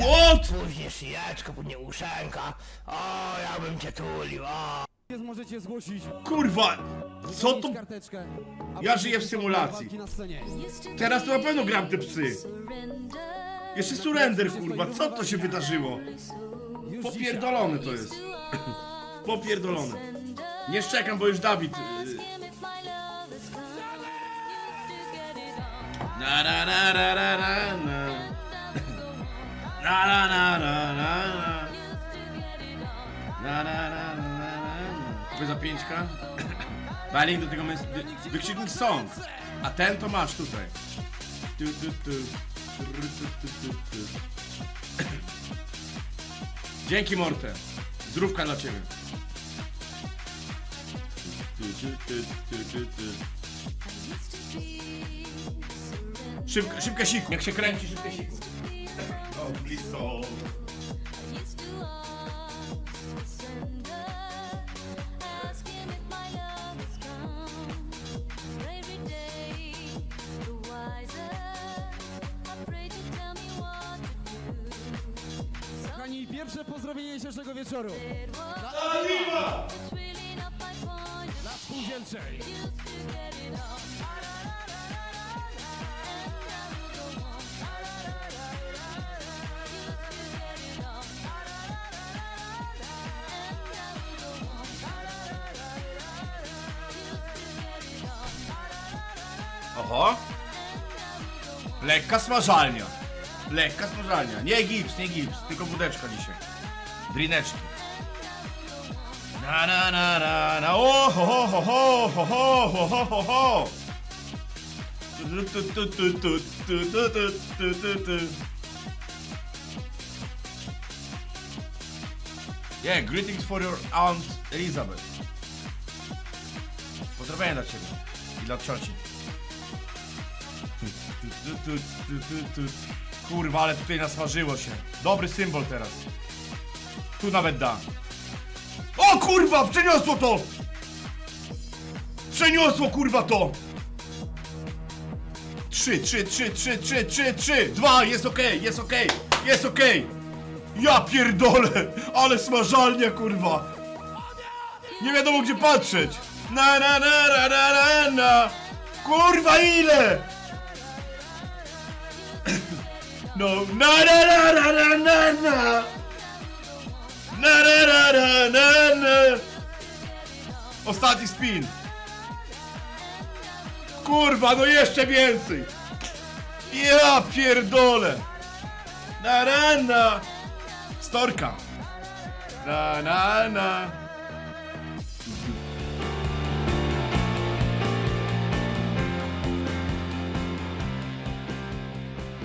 What? Później szyjaczko, później uszenka. O, ja bym cię tulił, o. Możecie zgłosić Kurwa! Co to? karteczkę. a Ja żyję w symulacji. walki Na scenie. Teraz to na pewno gram te psy. Jeszcze surrender, kurwa. Co to się wydarzyło? Już Popierdolone to jest. Popierdolone. Nie szczekam, bo już Dawid... y, Na na na na na na na Na na na na na na Na na na na na na Kupię za pięćka Daj link do tego mys- wy- wykrzyknik song A ten to masz tutaj tu, tu, tu. Tru, tu, tu, tu, tu. Dzięki Morte Zdrówka dla ciebie Tu, tu, tu, siku. Jak się kręci, szybko siku. O, blisko. Kochani, pierwsze pozdrowienie dzisiejszego wieczoru. Dla spółdzielczej. Oho. Lekka smażalnia. Lekka smażalnia. Nie gips, nie gips, tylko wódeczka dzisiaj. Drineczki. Na na na na na o ho ho ho ho ho ho ho ho ho ho Yeah, greetings for your aunt Elizabeth. Pozdrowienia dla ciebie i dla cioci. Kurwa, ale tutaj nasmażyło się. Dobry symbol teraz. Tu nawet da. O kurwa, przeniosło to! Przeniosło kurwa to! Trzy, trzy, trzy, trzy, trzy, trzy, trzy, dwa, jest okej, jest okej, jest okej! Ja pierdolę, ale smażalnia kurwa! Nie wiadomo gdzie patrzeć! Na na na na na na! Kurwa ile! No, na na na na na na na. Na na na na na Ostatni spin. Kurwa, no jeszcze więcej. Ja pierdolę. Na na na. Storka. Na na na